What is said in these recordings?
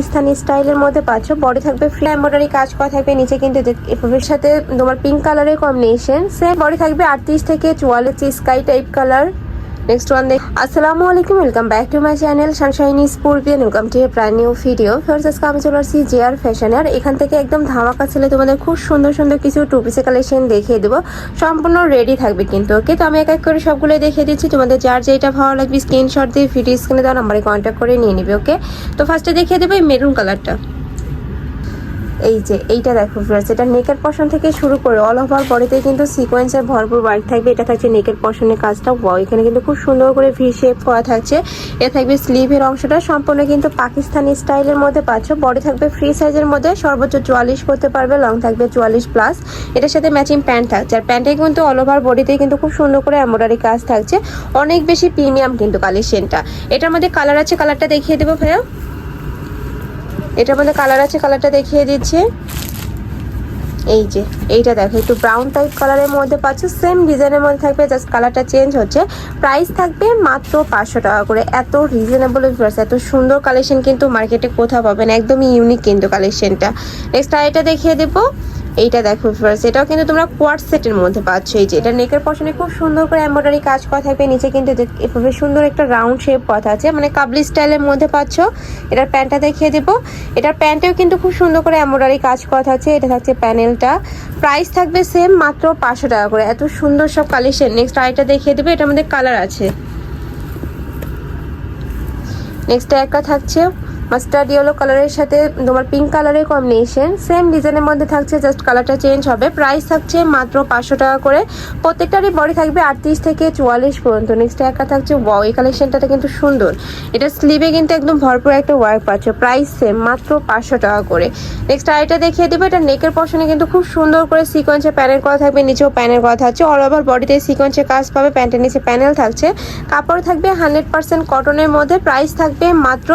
পাকিস্তানি স্টাইলের মধ্যে পাচ্ছ। বডি থাকবে ফ্রি এমব্রয়ডারি কাজ করা থাকবে নিচে, কিন্তু এর সাথে তোমার পিঙ্ক কালারের কম্বিনেশন সেম বডি থাকবে আটত্রিশ থেকে চুয়াল্লিশ sky type colour next one দেখ আসসালামু আলাইকুম welcome back to my channel sunshiny sportian welcome to প্রায় নিউ ভিডিও ফার্স্ট আজকে আমি চলে আসছি জেআর ফ্যাশন আর এখান থেকে একদম ধামাকা ছেলে তোমাদের খুব সুন্দর সুন্দর কিছু টু পিসের কালেকশন দেখিয়ে দেবো। সম্পূর্ণ রেডি থাকবে কিন্তু ওকে তো আমি এক এক করে সবগুলো দেখিয়ে দিচ্ছি। তোমাদের যার যেটা ভালো লাগবে স্ক্রিনশট দিয়ে ভিডিও স্ক্রিনে দেওয়া নাম্বারে কন্ট্যাক্ট করে নিয়ে নিবে ওকে তো ফার্স্টে দেখিয়ে দেবো মেরুন কালারটা এই যে, এইটা দেখো ফ্রেন্ডস এটা নেকের পশন থেকে শুরু করে অল ওভার বডিতে কিন্তু সিকোয়েন্সের ভরপুর ওয়ার্ক থাকবে। এটা থাকছে নেকের পশনের কাজটা। ওয়াও এখানে কিন্তু খুব সুন্দর করে ভি শেপ করা থাকছে। এটা থাকবে স্লিভের অংশটা সম্পূর্ণ কিন্তু পাকিস্তানি স্টাইলের মধ্যে পাচ্ছ। বডি থাকবে ফ্রি সাইজের মধ্যে, সর্বোচ্চ চুয়াল্লিশ করতে পারবে লং থাকবে চুয়াল্লিশ প্লাস এটার সাথে ম্যাচিং প্যান্ট থাকছে আর প্যান্টে কিন্তু অল ওভার বডিতে কিন্তু খুব সুন্দর করে এমব্রয়ডারি কাজ থাকছে। অনেক বেশি প্রিমিয়াম কিন্তু কালেকশনটা এটার মধ্যে কালার আছে কালারটা দেখিয়ে দেবো ভাইয়া। এটার মধ্যে কালার আছে কালারটা দেখিয়ে দিচ্ছে। এই যে, এইটা দেখো, একটু ব্রাউন টাইপ কালারের মধ্যে পাচ্ছ সেম ডিজাইনের মধ্যে থাকবে জাস্ট কালারটা চেঞ্জ হচ্ছে। প্রাইস থাকবে মাত্র পাঁচশো টাকা করে। এত রিজনেবল এত সুন্দর কালেকশন কিন্তু মার্কেটে কোথাও পাবেন একদমই ইউনিক কিন্তু কালেকশনটা নেক্সট আর এটা দেখিয়ে দেবো। এইটা দেখো ফার্স্ট এটাও কিন্তু তোমরা কোয়ার্ট সেটের মধ্যে পাচ্ছ। এই যে এটা নেকের পশনে খুব সুন্দর করে এমব্রয়ডারি কাজ করা থাকবে। নিচে কিন্তু এভাবে সুন্দর একটা রাউন্ড শেপ কথা আছে মানে কাবলি স্টাইলের মধ্যে পাচ্ছ। এটার প্যান্টটা দেখিয়ে দেবো। এটার প্যান্টেও কিন্তু খুব সুন্দর করে এমব্রয়ডারি কাজ করা থাকছে। এটা থাকছে প্যানেলটা। প্রাইস থাকবে সেম মাত্র পাঁচশো টাকা করে। এত সুন্দর সব কালেকশন নেক্সট আরেকটা দেখিয়ে দেবে, এটার মধ্যে কালার আছে। নেক্সট একটা থাকছে মাস্টার্ড ইয়েলো কালারের সাথে তোমার পিঙ্ক কালারের কম্বিনেশন সেম ডিজাইনের মধ্যে থাকছে জাস্ট কালারটা চেঞ্জ হবে। প্রাইস থাকছে মাত্র পাঁচশো টাকা করে। প্রত্যেকটারই বডি থাকবে আটত্রিশ থেকে চুয়াল্লিশ পর্যন্ত। নেক্সট একটা থাকছে ওয়াও এই কালেকশনটাতে কিন্তু সুন্দর। এটা স্লিভে কিন্তু একদম ভরপুর একটা ওয়ার্ক পাচ্ছ। প্রাইস সেম মাত্র পাঁচশো টাকা করে। নেক্সট আরেকটা দেখিয়ে দেবো, এটা নেকের পশনে কিন্তু খুব সুন্দর করে সিকোয়েন্সে প্যানেল করা থাকবে, নিচেও প্যানেল করা থাকছে। অল ওভার বডিতে সিকোয়েন্সে কাজ পাবে প্যান্টের নিচে প্যানেল থাকছে। কাপড় থাকবে হান্ড্রেড পার্সেন্ট কটনের মধ্যে। প্রাইস থাকবে মাত্র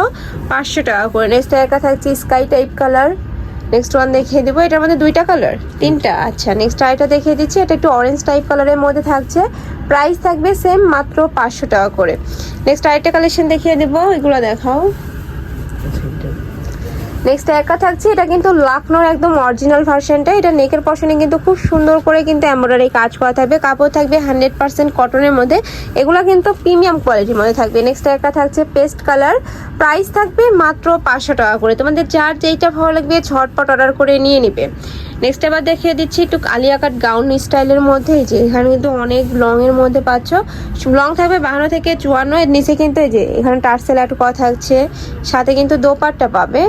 পাঁচশো টাকা করে নেক্সট একা থাকছে sky type colour next one দেখিয়ে দেবো, এটার মধ্যে দুইটা কালার তিনটা। আচ্ছা নেক্সট আরেকটা দেখিয়ে দিচ্ছি, এটা একটু অরেঞ্জ টাইপ কালারের মধ্যে থাকছে। প্রাইস থাকবে সেম মাত্র পাঁচশো টাকা করে। নেক্সট আরেকটা কালেকশন দেখিয়ে দেবো, এগুলো দেখাও। নেক্সট একা থাকছে, এটা কিন্তু লাকনোর একদম অরিজিনাল ভার্সনটা এটা নেকের পশনে কিন্তু খুব সুন্দর করে কিন্তু এমব্রয়ডারি কাজ করা থাকবে। কাপড় থাকবে হান্ড্রেড পার্সেন্ট কটনের মধ্যে। এগুলো কিন্তু প্রিমিয়াম কোয়ালিটির মধ্যে থাকবে। নেক্সট একটা থাকছে পেস্ট কালার প্রাইস থাকবে মাত্র পাঁচশো টাকা করে। তোমাদের যার যেইটা ভালো লাগবে ঝটপট অর্ডার করে নিয়ে নিবে। নেক্সট এবার দেখিয়ে দিচ্ছি একটু কালিয়া কাট গাউন স্টাইলের মধ্যে। যে এখানে কিন্তু অনেক লং এর মধ্যে পাচ্ছ। লং থাকবে বাহান্ন থেকে চুয়ান্ন। এর নিচে কিন্তু এই যে এখানে টার্সেল একটু করা থাকছে। সাথে কিন্তু দোপাট্টা পাবে।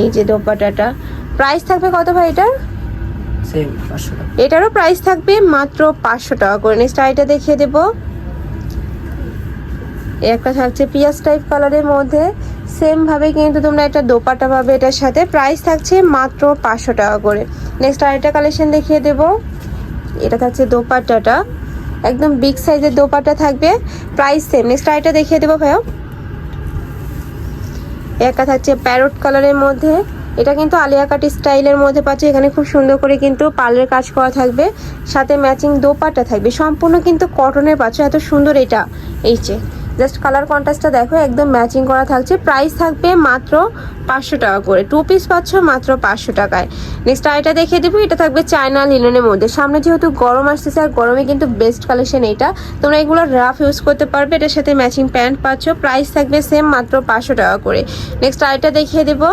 এই যে দোপাটাটা প্রাইস থাকবে কত ভাই এটার? এটারও প্রাইস থাকবে মাত্র পাঁচশো টাকা করে। নেক্সট আইটা দেখিয়ে দেব। একটা থাকছে পিয়াজ টাইপ কালারের মধ্যে। সেম ভাবে কিন্তু তোমরা একটা দোপাটা পাবে এটার সাথে। প্রাইস থাকছে মাত্র পাঁচশো টাকা করে। নেক্সট আরেকটা কালেকশন দেখিয়ে দেব। এটা থাকছে দোপাট্টাটা। একদম বিগ সাইজের দোপাট্টা থাকবে। প্রাইস সেম নেক্সট আরেকটা দেখিয়ে দেবো ভাইয়া। একা থাকছে প্যারট কালারের মধ্যে। এটা কিন্তু আলিয়া কাটি স্টাইলের মধ্যে পাচ্ছে। এখানে খুব সুন্দর করে কিন্তু পার্লের কাজ করা থাকবে। সাথে ম্যাচিং দোপাটা থাকবে। সম্পূর্ণ কিন্তু কটনের পাচ্ছে। এত সুন্দর এটা। এই যে জাস্ট কালার কন্ট্রাস্টটা দেখো, একদম ম্যাচিং করা থাকছে। প্রাইস থাকবে মাত্র পাঁচশো টাকা করে। টু পিস পাচ্ছ মাত্র পাঁচশো টাকায়। নেক্সট আরেকটা দেখিয়ে দেবো, এটা থাকবে চায়না লিননের মধ্যে। সামনে যেহেতু গরম আসতেছে আর গরমে কিন্তু বেস্ট কালেকশন এইটা। তোমরা এগুলো রাফ ইউজ করতে পারবে, এটার সাথে ম্যাচিং প্যান্ট পাচ্ছ। প্রাইস থাকবে সেম মাত্র পাঁচশো টাকা করে। নেক্সট আরেকটা দেখিয়ে দেবো।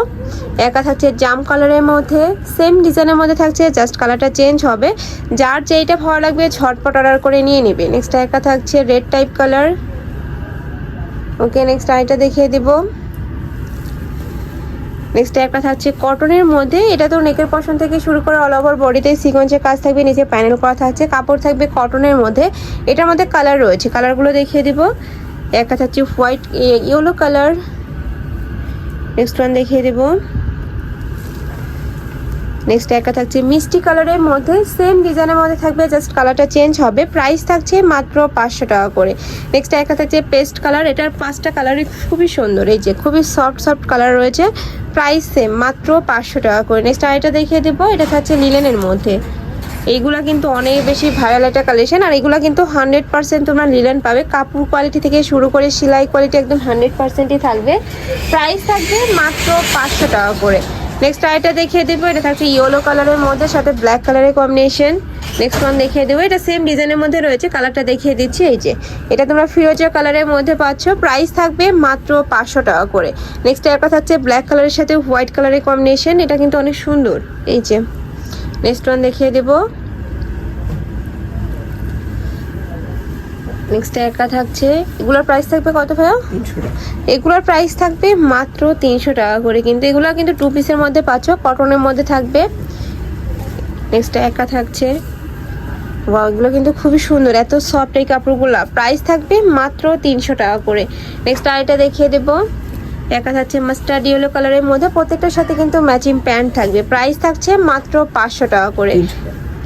একা থাকছে জাম কালারের মধ্যে। সেম ডিজাইনের মধ্যে থাকছে জাস্ট কালারটা চেঞ্জ হবে। যার যেইটা ভালো লাগবে, ঝটপট অর্ডার করে নিয়ে নেবে। নেক্সট একা থাকছে red type colour okay next আরেকটা দেখিয়ে দিব। নেক্সট একটা থাকছে কটনের মধ্যে, এটা তো নেকের পশন থেকে শুরু করে অল ওভার বডিতে সিকোয়েন্সের কাজ থাকবে, নিচে প্যানেল করা থাকছে, কাপড় থাকবে কটনের মধ্যে। এটার মধ্যে কালার রয়েছে কালারগুলো দেখিয়ে দিব। একটা থাকছে white yellow colour next one দেখিয়ে দেবো। নেক্সট একটা থাকছে মিষ্টি কালারের মধ্যে সেম ডিজাইনের মধ্যে থাকবে জাস্ট কালারটা চেঞ্জ হবে। প্রাইস থাকছে মাত্র পাঁচশো টাকা করে। নেক্সট একটা থাকছে পেস্ট কালার এটার পাঁচটা কালারই খুবই সুন্দর। এই যে খুবই সফট সফট কালার রয়েছে প্রাইস সেম মাত্র পাঁচশো টাকা করে। নেক্সট আরেকটা দেখিয়ে দেবো, এটা থাকছে লিলেনের মধ্যে। এইগুলা কিন্তু অনেক বেশি ভাইরাল একটা কালেকশন আর এগুলা কিন্তু হান্ড্রেড পার্সেন্ট তোমরা লিলেন পাবে। কাপড় কোয়ালিটি থেকে শুরু করে সেলাই কোয়ালিটি একদম হান্ড্রেড পার্সেন্টই থাকবে। প্রাইস থাকবে মাত্র পাঁচশো টাকা করে। নেক্সট আইটা দেখিয়ে দেবো, এটা থাকছে ইয়েলো কালারের মধ্যে, সাথে ব্ল্যাক কালারের কম্বিনেশন নেক্সট ওয়ান দেখিয়ে দেবো, এটা সেম ডিজাইনের মধ্যে রয়েছে কালারটা দেখিয়ে দিচ্ছি, এই যে। এটা তোমরা ফিরোজা কালারের মধ্যে পাচ্ছ প্রাইস থাকবে মাত্র পাঁচশো টাকা করে। নেক্সট একটা থাকছে ব্ল্যাক কালারের সাথে হোয়াইট কালারের কম্বিনেশন এটা কিন্তু অনেক সুন্দর, এই যে। নেক্সট ওয়ান দেখিয়ে দেবো। নেক্সট একটা থাকছে। এগুলোর প্রাইস থাকবে কত ভাইয়া? এগুলোর প্রাইস থাকবে মাত্র তিনশো টাকা করে। কিন্তু এগুলো কিন্তু টু পিসের মধ্যে পাচ্ছ কটনের মধ্যে থাকবে। নেক্সট একটা থাকছে। ওয়াও এগুলো কিন্তু খুবই সুন্দর এত সফট এই কাপড়গুলো। প্রাইস থাকবে মাত্র তিনশো টাকা করে। নেক্সট আরেকটা দেখিয়ে দেবো। একা থাকছে মাস্টার্ড ইয়েলো কালারের মধ্যে। প্রত্যেকটার সাথে কিন্তু ম্যাচিং প্যান্ট থাকবে। প্রাইস থাকছে মাত্র পাঁচশো টাকা করে।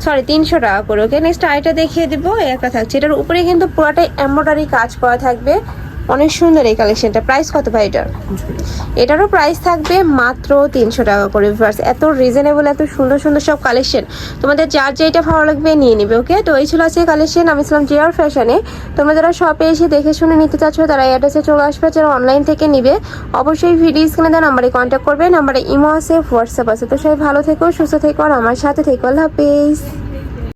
সরি তিনশো টাকা করে ওকে নেক্সট আইটা দেখিয়ে দেবো একটা থাকছে। এটার উপরে কিন্তু পুরোটাই এমব্রয়ডারি কাজ করা থাকবে। অনেক সুন্দর এই কালেকশনটা প্রাইস কত ভাই এটার? এটারও প্রাইস থাকবে মাত্র তিনশো টাকা করে ভিউয়ার্স এত রিজনেবল এত সুন্দর সুন্দর সব কালেকশন তোমাদের যার যেটা ভালো লাগবে নিয়ে নিবে ওকে তো এই ছিল আজকে কালেকশন আমি ছিলাম জিয়ার ফ্যাশনে তোমরা যারা শপে এসে দেখে শুনে নিতে চাচ্ছ, তারা অ্যাড্রেসে চলে আসবে। যারা অনলাইন থেকে নিবে, অবশ্যই ভিডিও স্ক্রিনে দেওয়া নাম্বারে কন্ট্যাক্ট করবে। নাম্বারে ইমো আছে হোয়াটসঅ্যাপ আছে। তো সবাই ভালো থেকো, সুস্থ থেকো, আর আমার সাথে থেকো। আল্লাহ হাফেজ।